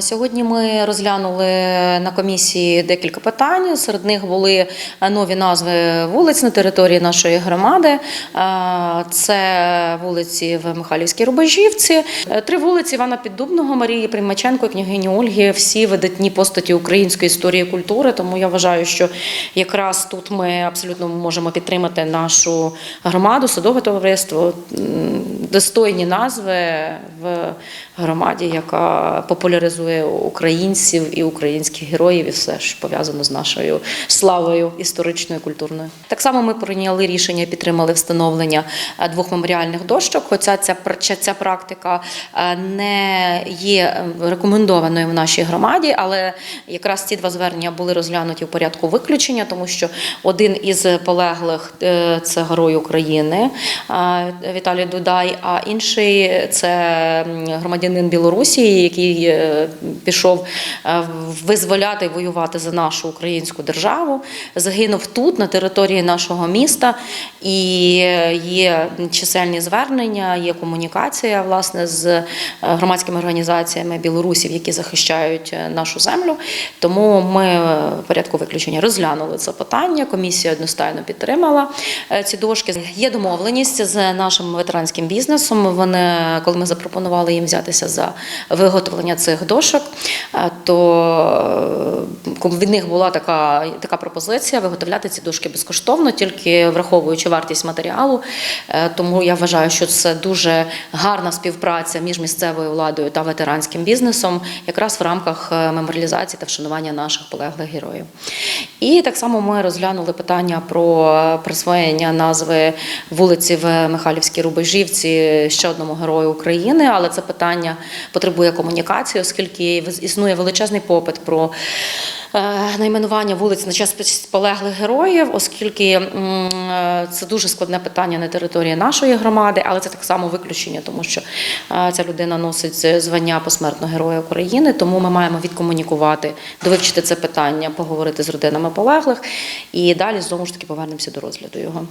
Сьогодні ми розглянули на комісії декілька питань. Серед них були нові назви вулиць на території нашої громади. Е, Це вулиці в Михайлівській Рубежівці, Е, три вулиці Івана Піддубного, Марії Примаченко, княгині Ольги. Всі видатні постаті української історії і культури. Тому я вважаю, що якраз тут ми абсолютно можемо підтримати нашу громаду, садове товариство, достойні назви в громаді, яка популяризує українців і українських героїв, і все ж пов'язано з нашою славою історичною, культурною. Так само ми прийняли рішення, підтримали встановлення е, двох меморіальних дощок. Хоча ця ця практика е, не є е, рекомендованою в нашій громаді, але якраз ці два звернення були розглянуті в порядку виключення, тому що один із полеглих це герой України Віталій Дудай, а інший це громадянин Білорусі, який пішов е, визволяти воювати за нашу українську державу. Загинув тут, на території нашого міста, і є чисельні звернення, є комунікація власне з е, громадськими організаціями білорусів, які захищають е, нашу землю. Тому ми в порядку виключення розглянули це питання. Комісія одностайно підтримала ці дошки. Є домовленість з нашим ветеранським бізнесом. Вони, коли ми запропонували їм взятися за виготовлення цих дошок, е, то е, від них була така, така пропозиція виготовляти ці дошки безкоштовно, тільки враховуючи вартість матеріалу. Е, Тому я вважаю, що це дуже гарна співпраця між місцевою владою та ветеранським бізнесом, якраз в рамках меморіалізації та вшанування наших полеглих героїв. І так само ми розглянули питання про присвоєння назви вулиці в Михайлівській Рубежівці ще одному герою України, але це питання потребує комунікації, оскільки існує величезний попит про найменування вулиць на час полеглих героїв, оскільки е, це дуже складне питання на території нашої громади, але це так само виключення, тому що е, ця людина носить звання посмертно Героя України. Тому ми маємо відкомунікувати, довивчити це питання, поговорити з родинами полеглих і далі знову ж таки повернемося до розгляду його.